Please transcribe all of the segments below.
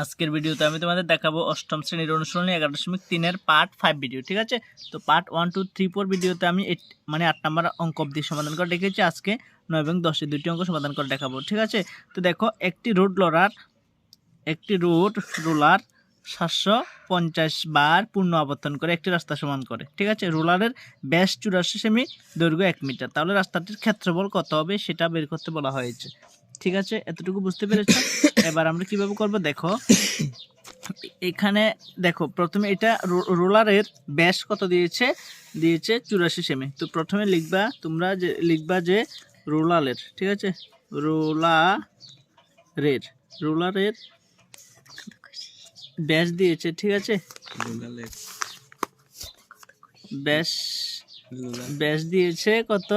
আজকের ভিডিওতে আমি তোমাদের দেখাবো অষ্টম শ্রেণির অনুশীলনী এগারো দশমিক তিনের পার্ট ফাইভ ভিডিও ঠিক আছে? তো part one two three four ভিডিওতে আমি মানে আট নাম্বার অঙ্ক অব্দি সমাধান করে দেখেছি আজকে নয় এবং দশে দুটি অঙ্ক সমাধান করে দেখাবো, ঠিক আছে? তো দেখো, একটি রোড লরার একটি রোড রোলার সাতশো পঞ্চাশ বার পূর্ণ আবর্তন করে একটি রাস্তা সমান করে, ঠিক আছে? রোলারের ব্যাস চুরাশি সেমি দৈর্ঘ্য এক মিটার। তাহলে রাস্তাটির ক্ষেত্রফল কত হবে সেটা বের করতে বলা হয়েছে। ঠিক আছে? এতটুকু বুঝতে পেরেছ? এবার আমরা কীভাবে করব? দেখো। এখানে দেখো প্রথমে এটা রোলারের ব্যাস কত দিয়েছে? দিয়েছে চুরাশি সেমি। তো প্রথমে লিখবা তোমরা যে লিখবা যে রোলারের ঠিক আছে? রোলারের রোলারের ব্যাস দিয়েছে ঠিক আছে? ব্যাস ব্যাস দিয়েছে কত?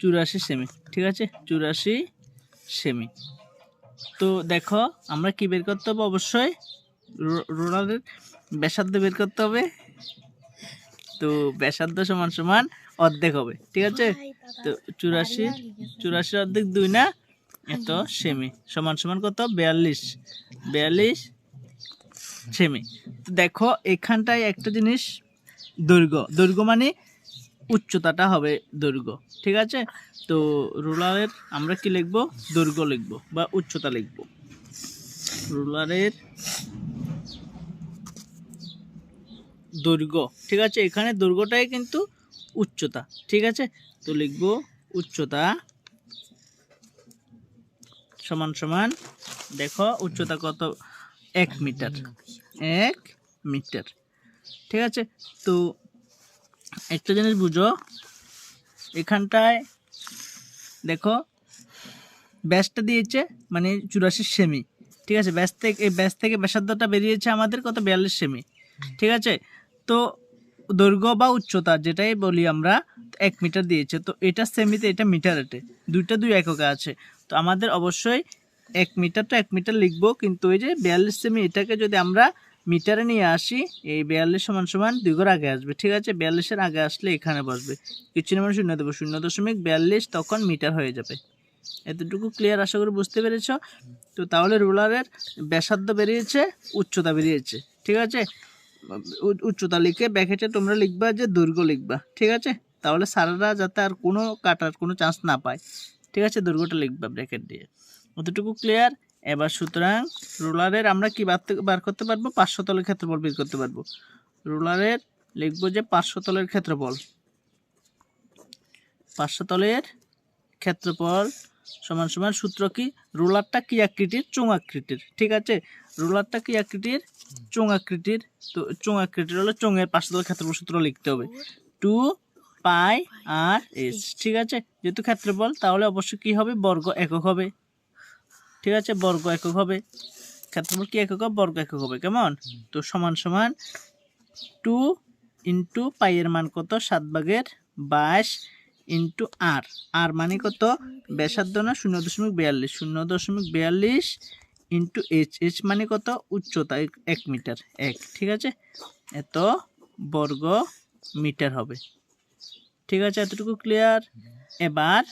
চুরাশি সেমি ঠিক আছে? চুরাশি সেমি। তো দেখো আমরা কি বের করতে হবে? অবশ্যই রো- রোলারের ব্যাসার্ধ বের করতে হবে। তো ব্যাসার্ধ সমান সমান অর্ধেক হবে ঠিক আছে? তো চুরাশি চুরাশি অর্ধেক দুই না? এত সেমি। সমান সমান কত? বিয়াল্লিশ। বিয়াল্লিশ সেমি। তো দেখো এখানটায় একটা জিনিস দৈর্ঘ্য দৈর্ঘ্য মানে উচ্চতাটা হবে দৈর্ঘ্য, ঠিক আছে? তো রোলারের আমরা কি লিখব? দৈর্ঘ্য লিখব বা উচ্চতা লিখব। রোলারের দৈর্ঘ্য, ঠিক আছে? এখানে দৈর্ঘ্যটাই কিন্তু উচ্চতা, ঠিক আছে? তো লিখব উচ্চতা সমান সমান, দেখো উচ্চতা কত? এক মিটার এক মিটার, ঠিক আছে? তো একটা জিনিস বুঝো, এখানটায় দেখো, ব্যাসটা দিয়েছে মানে চুরাশি সেমি, ঠিক আছে? ব্যাস থেকে ব্যাস থেকে ব্যাসার্ধটা বেরিয়েছে আমাদের কত? বিয়াল্লিশ সেমি, ঠিক আছে? তো দৈর্ঘ্য বা উচ্চতা যেটাই বলি আমরা, এক মিটার দিয়েছে। তো এটা সেমিতে, এটা মিটারেতে দুইটা দুই এককে আছে। তো আমাদের অবশ্যই এক মিটার তো এক মিটার লিখব, কিন্তু ওই যে বিয়াল্লিশ সেমি, এটাকে যদি আমরা মিটারে নিয়ে আসি, এই বিয়াল্লিশ সমান সমান দুই ঘর আগে আসবে, ঠিক আছে? বিয়াল্লিশের আগে আসলে এখানে বসবে। কিছু না মানে শূন্য দেবো, শূন্য দশমিক বিয়াল্লিশ তখন মিটার হয়ে যাবে। এতটুকু ক্লিয়ার আশা করি বুঝতে পেরেছ? তো তাহলে রোলারের ব্যাসার্ধ বেরিয়েছে, উচ্চতা বেরিয়েছে, ঠিক আছে? উচ্চতা লিখে ব্যাকেটে তোমরা লিখবা যে দৈর্ঘ্য লিখবা, ঠিক আছে? তাহলে সারারা যাতে আর কোনো কাটার কোনো চান্স না পায়, ঠিক আছে? দৈর্ঘ্যটা লিখবা ব্র্যাকেট দিয়ে। অতটুকু ক্লিয়ার এবার সুতরাং রোলারের আমরা কি বার করতে পারব? পাঁচশো তলের ক্ষেত্রফল বের করতে পারব। রোলারের লিখব যে পাঁচশো তলের ক্ষেত্রফল। পাঁচশো তলের ক্ষেত্রফল সমান সমান সূত্র কি? রোলারটা কি আকৃতির? চোঙ আকৃতির। ঠিক আছে? রোলারটা কি আকৃতির? চোঙ আকৃতির। তো চোঙ আকৃতির হলো চোঙের পাঁচশো তলের ক্ষেত্রফল সূত্র লিখতে হবে। Two pi R S. ঠিক আছে? যেহেতু ক্ষেত্রফল, তাহলে অবশ্যই কি হবে? বর্গ একক হবে। ঠিক আছে, বর্গ একক হবে। ক্ষেত্রফল কি একক হবে? বর্গ একক হবে, কেমন? তো সমান সমান টু ইন্টু পাইয়ের মান কত? সাত ভাগের বাইশ ইন্টু আর। আর মানে কত? ব্যাসার্ধ না শূন্য দশমিক বিয়াল্লিশ। শূন্য দশমিক বিয়াল্লিশ ইন্টু এইচ। এইচ মানে কত? উচ্চতা এক- মিটার, এক। ঠিক আছে? এত বর্গ মিটার হবে। ঠিক আছে? এতটুকু ক্লিয়ার এবার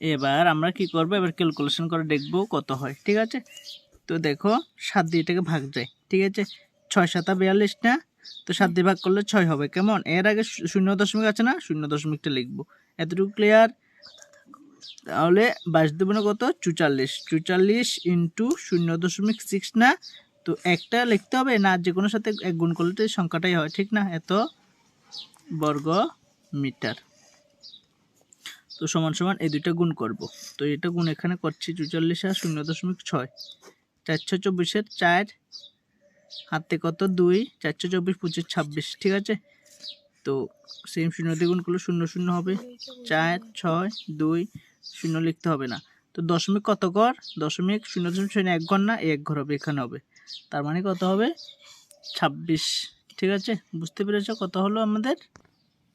এবার আমরা কি করব? এবার ক্যালকুলেশন করে দেখব কত হয়, ঠিক আছে? তো দেখো, সাত দিয়ে এটাকে ভাগ যায়, ঠিক আছে? ছয় সাতা বিয়াল্লিশ না? তো সাত দিয়ে ভাগ করলে ছয় হবে, কেমন? এর আগে শূন্য দশমিক আছে না? শূন্য দশমিকটা লিখব। এতটুকু ক্লিয়ার তাহলে বাইশ দুগুণে কত? চুচাল্লিশ চুচাল্লিশ ইন্টু শূন্য দশমিক সিক্স না? তো একটা লিখতে হবে না, যে কোনো সাথে এক গুণ করলে সংখ্যাটাই হয়, ঠিক না? এত বর্গ মিটার তো সমান সমান এই দুইটা গুণ করব। তো এটা গুণ এখানে করছি চুচল্লিশ আর শূন্য দশমিক ছয়। চারশো চব্বিশের চার, হাতে কত? দুই, চারশো চব্বিশ, পঁচিশ, ছাব্বিশ, ঠিক আছে? তো সেম শূন্য দিয়ে গুণ করলে শূন্য শূন্য হবে। চার, ছয়, দুই, শূন্য লিখতে হবে না। তো দশমিক কত ঘর? দশমিক শূন্য দশমিক শূন্য এক ঘর না? এক ঘর হবে, এখানে হবে। তার মানে কত হবে? ছাব্বিশ, ঠিক আছে? বুঝতে পেরেছ কত হলো আমাদের?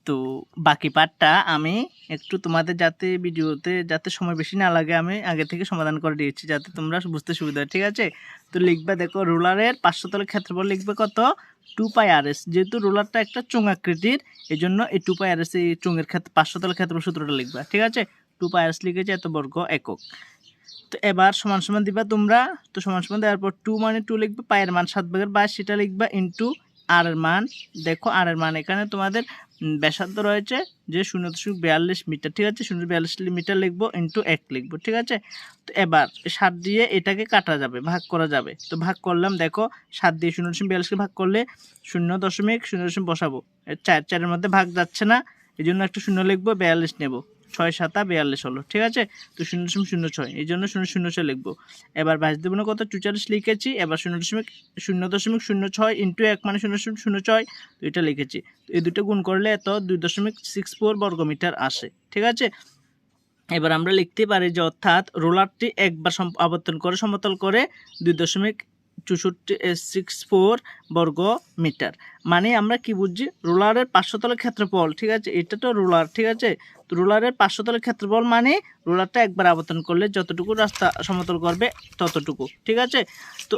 তো বাকি পার্টটা আমি একটু তোমাদের যাতে ভিডিওতে যাতে সময় বেশি না লাগে, আমি আগে থেকে সমাধান করে দিয়েছি, যাতে তোমরা বুঝতে সুবিধা হয়, ঠিক আছে? তো লিখবে দেখো রোলারের পাঁচশো তলের ক্ষেত্রফল লিখবে কত? টু পাই আর এস যেহেতু রোলারটা একটা চোঙ আকৃতির এই জন্য এই টু পাই আর এস এই চোঙের ক্ষেত্রে, পাঁচশো তলের ক্ষেত্রফল সূত্রটা লিখবে, ঠিক আছে? টু পাই আর এস লিখেছে এত বর্গ একক। তো এবার সমান সমান দিবা তোমরা, তো সমান সমান দেওয়ার পর টু মানে টু লিখবে পায়ের মান সাত ভাগের বাইশ, সেটা লিখবা ইন্টু আর এর মান দেখো আর এর মান এখানে তোমাদের ব্যাসার্ধ রয়েছে যে শূন্য দশমিক বিয়াল্লিশ মিটার, ঠিক আছে? শূন্য বিয়াল্লিশ মিটার লিখব ইন্টু এক লিখব, ঠিক আছে? তো এবার সাত দিয়ে এটাকে কাটা যাবে, ভাগ করা যাবে। তো ভাগ করলাম, দেখো, সাত দিয়ে শূন্য দশমিক বিয়াল্লিশকে ভাগ করলে শূন্য দশমিক শূন্য দশমিক বসাবো। চার, চারের মধ্যে ভাগ যাচ্ছে না এই জন্য একটা শূন্য লিখব, বিয়াল্লিশ নেব। ছয়, সাতা বিয়াল্লিশ হলো ঠিক আছে? তো শূন্য দশমিক শূন্য ছয়, এই জন্য শূন্য শূন্য ছয় লিখব। এবার বাইশ দেবো কত? চুচাল্লিশ লিখেছি। এবার শূন্য দশমিক শূন্য দশমিক শূন্য ছয় ইন্টু এক মানে শূন্য দশমিক শূন্য ছয়, তো এটা লিখেছি। তো এই দুটো গুণ করলে এত দুই দশমিক সিক্স ফোর বর্গমিটার আসে, ঠিক আছে? এবার আমরা লিখতে পারি যে অর্থাৎ রোলারটি একবার সম- আবর্তন করে, সমতল করে দুই দশমিক চৌষট্টি সিক্স ফোর বর্গ মিটার। মানে আমরা কি বুঝছি? রোলারের পাঁচশোতলের ক্ষেত্রফল, ঠিক আছে? এটা তো রোলার, ঠিক আছে? তো রোলারের পাঁচশোতলের ক্ষেত্রফল মানে রোলারটা একবার আবর্তন করলে যতটুকু রাস্তা সমতল করবে ততটুকু, ঠিক আছে? তো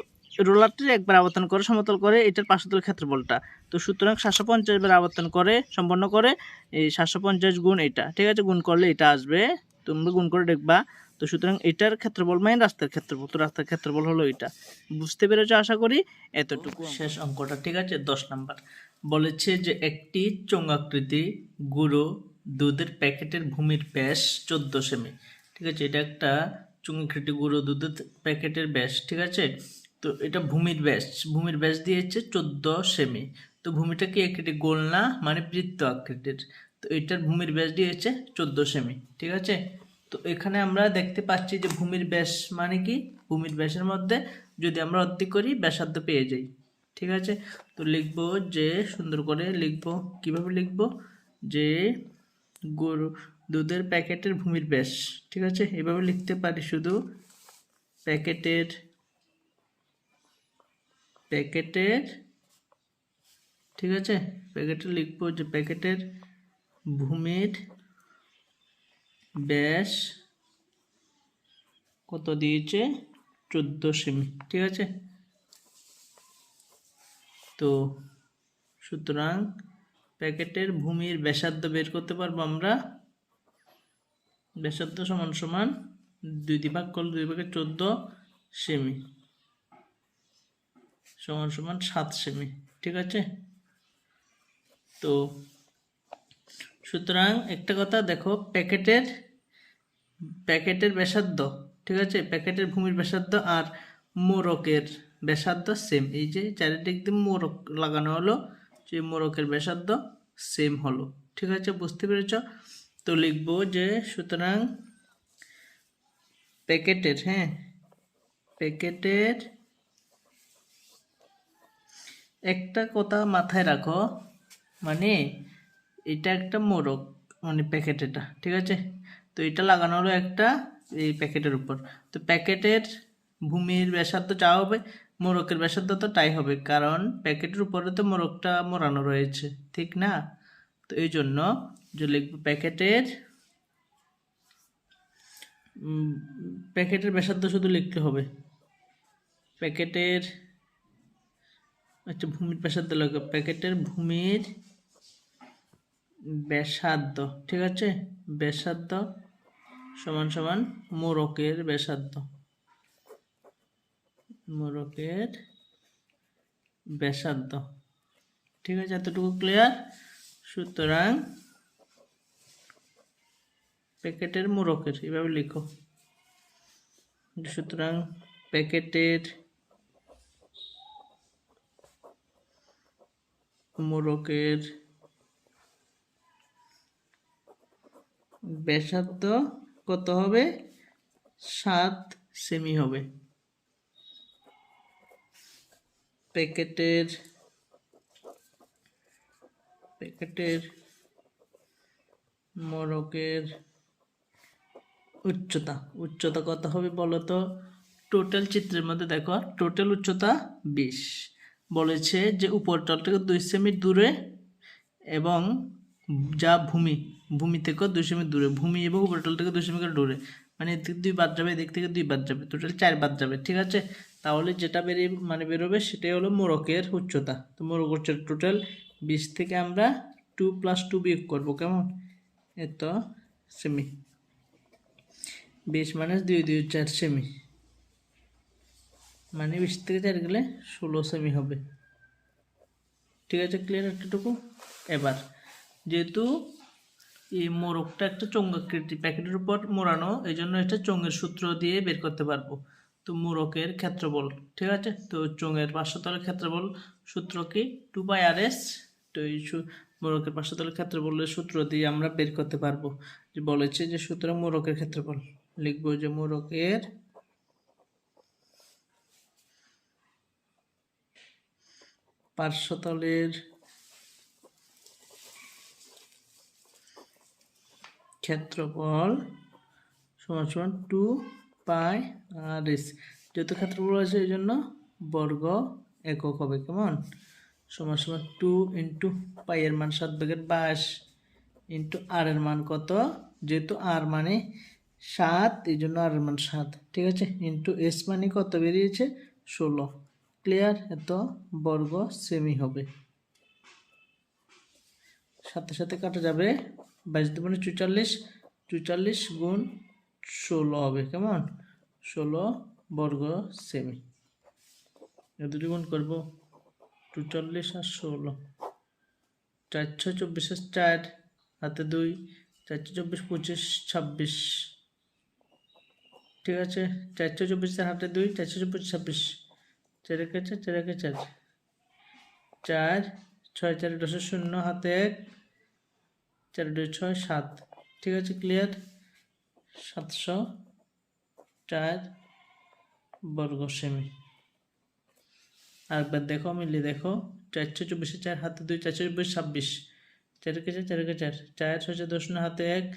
রোলারটি একবার আবর্তন করে সমতল করে, এটার পাঁচশোতলের ক্ষেত্রফলটা। তো সুতরাং সাতশো পঞ্চাশ বার আবর্তন করে, সম্পন্ন করে, এই সাতশো পঞ্চাশ গুণ এটা, ঠিক আছে? গুণ করলে এটা আসবে তোমরা গুণ করে দেখবা। তো সুতরাং এটার ক্ষেত্রফল মানে রাস্তার ক্ষেত্রফল। তো রাস্তার ক্ষেত্রফল হলো এটা। বুঝতে পেরেছ? আশা করি এতটুকু। শেষ অঙ্কটা, ঠিক আছে? দশ নাম্বার। বলেছে যে একটি চোঙাকৃতি গুঁড়ো দুধের প্যাকেটের ভূমির ব্যাস চোদ্দ সেমি। ঠিক আছে? এটা একটা চুঙাকৃতি গুঁড়ো দুধের প্যাকেটের ব্যাস, ঠিক আছে? তো এটা ভূমির ব্যাস। ভূমির ব্যাস দিয়েছে চোদ্দ সেমি। তো ভূমিটা কি একটি গোল না মানে বৃত্ত আকৃতির। তো এটার ভূমির ব্যাস দিয়েছে চোদ্দ সেমি, ঠিক আছে? তো এখানে আমরা দেখতে পাচ্ছি যে ভূমির ব্যাস মানে কি? ভূমির ব্যাসের মধ্যে যদি আমরা অর্ধেক করি, ব্যাসার্ধ পেয়ে যাই, ঠিক আছে? তো লিখব যে, সুন্দর করে লিখব, কীভাবে লিখব? যে গরু, দুধের প্যাকেটের ভূমির ব্যাস, ঠিক আছে? এভাবে লিখতে পারি শুধু প্যাকেটের প্যাকেটের, ঠিক আছে? প্যাকেটে লিখব যে প্যাকেটের ভূমির ব্যাস কত দিয়েছে? চোদ্দ সেমি, ঠিক আছে? তো সুতরাং প্যাকেটের ভূমির ব্যাসার্ধ বের করতে পারব আমরা। ব্যাসার্ধ সমান সমান দুই ভাগ করলে দুই ভাগে চোদ্দ সেমি, সমান সমান সাত সেমি, ঠিক আছে? তো সুতরাং একটা কথা দেখো, প্যাকেটের প্যাকেটের ব্যাসার্ধ, ঠিক আছে? প্যাকেটের ভূমির ব্যাসার্ধ আর মোরকের ব্যাসার্ধ সেম এই যে চারিদিক দিয়ে মোরক লাগানো হলো যে মোরকের ব্যাসার্ধ সেম হলো, ঠিক আছে? বুঝতে পেরেছ? তো লিখব যে সুতরাং প্যাকেটের হ্যাঁ? প্যাকেটের একটা কথা মাথায় রাখো মানে এটা একটা মোরক মানে প্যাকেট এটা, ঠিক আছে? তো এটা লাগানো হলো একটা এই প্যাকেটের উপর। তো প্যাকেটের ভূমির ব্যাসার্ধ যা হবে মোরকের ব্যাসার্ধ তো তাই হবে, কারণ প্যাকেটের উপরে তো মোরকটা মোড়ানো রয়েছে, ঠিক না? তো এই জন্য যে লিখব প্যাকেটের প্যাকেটের ব্যাসার্ধ শুধু লিখতে হবে। প্যাকেটের আচ্ছা ভূমির ব্যাসার্ধ লাগবে প্যাকেটের ভূমির ব্যাসার্ধ, ঠিক আছে? ব্যাসার্ধ সমান সমান মোরকের ব্যাসার্ধ। মোরকের ব্যাসার্ধ। ঠিক আছে? এতটুকু ক্লিয়ার সুতরাং প্যাকেটের মোরকের, এভাবে লিখো। সুতরাং প্যাকেটের মোরকের ব্যাসার্ধ কত হবে? সাত সেমি হবে। প্যাকেটের প্যাকেটের মোরকের উচ্চতা উচ্চতা কত হবে বলো তো? টোটাল চিত্রের মধ্যে দেখো টোটাল উচ্চতা বিশ। বলেছে যে উপরতল থেকে দুই সেমি দূরে এবং যা ভূমি ভূমি থেকে দুই সেমি দূরে, ভূমি এবং উপরতল থেকে দুই সেমি করে দূরে মানে এদিক দুই বাদ যাবে, এদিক থেকে দুই বাদ যাবে টোটাল চার বাদ যাবে, ঠিক আছে? তাহলে যেটা বেরিয়ে মানে বেরোবে সেটাই হলো মোরকের উচ্চতা। তো মোরক উচ্চতা টোটাল বিশ থেকে আমরা টু প্লাস টু বিয়োগ করব, কেমন? এত সেমি। বিশ মাইনাস দুই দুই, চার সেমি। মানে বিশ থেকে চার গেলে ষোলো সেমি হবে। ঠিক আছে ক্লিয়ার একটুটুকু? এবার, যেহেতু এই মোরগটা একটা চঙ্গাকৃতি প্যাকেটের উপর মোড়ানো এই জন্য এটা চোঙের সূত্র দিয়ে বের করতে পারব। তো মোরকের ক্ষেত্রবল ঠিক আছে? তো চোঙের পার্শ্বতলের ক্ষেত্রবল সূত্র কি? টু বাই আর এস, তো এই মোরকের পার্শ্বতলের ক্ষেত্রবলের সূত্র দিয়ে আমরা বের করতে পারব। যে বলেছে যে সূত্র মোরকের ক্ষেত্রফল। লিখব যে মোরকের পার্শ্বতলের ক্ষেত্রফল সমান সমান টু পাই আর এস। যেহেতু ক্ষেত্রফল আছে এই জন্য বর্গ একক হবে, কেমন? সমান সমান টু ইন্টু পাই এর মান সাত ভাগের বাস ইন্টু আর এর মান কত? যেহেতু আর মানে সাত, এই জন্য আর এর মান সাত। ঠিক আছে? ইন্টু এস মানে কত বেরিয়েছে? ষোলো। ক্লিয়ার? এত বর্গ সেমি হবে। সাথে সাথে কাটা যাবে বাইশ দুগুণে চুচাল্লিশ চুচাল্লিশ গুণ ষোলো হবে, কেমন? ষোলো বর্গ সেমি। দুটি গুণ করব, চুচল্লিশ আর ষোলো। চারশো চব্বিশের চার, হাতে দুই চারশো চব্বিশ পঁচিশ, ছাব্বিশ। ঠিক আছে? চারশো চব্বিশের হাতে দুই চারশো চব্বিশ, ছাব্বিশ। চার একে চার চার একে চার। চার, ছয়, চার দশের শূন্য, হাতে এক চার, দুই, ছয়, সাত। ঠিক আছে ক্লিয়ার সাতশো চার বর্গ সেমি। আর একবার দেখো, মিলিয়ে দেখো। চারশো চব্বিশে চার, হাতে দুই, চারশো চব্বিশ, ছাব্বিশ। চারকে চার চারকে চার। চার, ছয় চার দশ হাতে এক।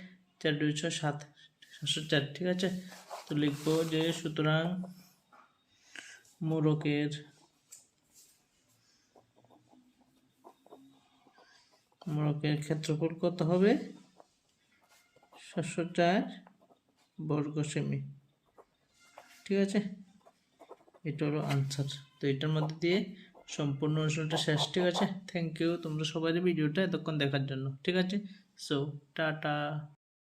চার, দুই, ছয়, সাত। সাতশো চার, ঠিক আছে? তো লিখব যে সুতরাং মোরকের মোরকের ক্ষেত্রফল কত হবে? সাতশো চার বর্গ সেমি ঠিক আছে? এটা হলো আনসার তো এটার মধ্যে দিয়ে সম্পূর্ণ অনুষ্ঠানটা শেষ, ঠিক আছে? থ্যাংক ইউ তোমরা সবাই ভিডিওটা এতক্ষণ দেখার জন্য, ঠিক আছে? So tata.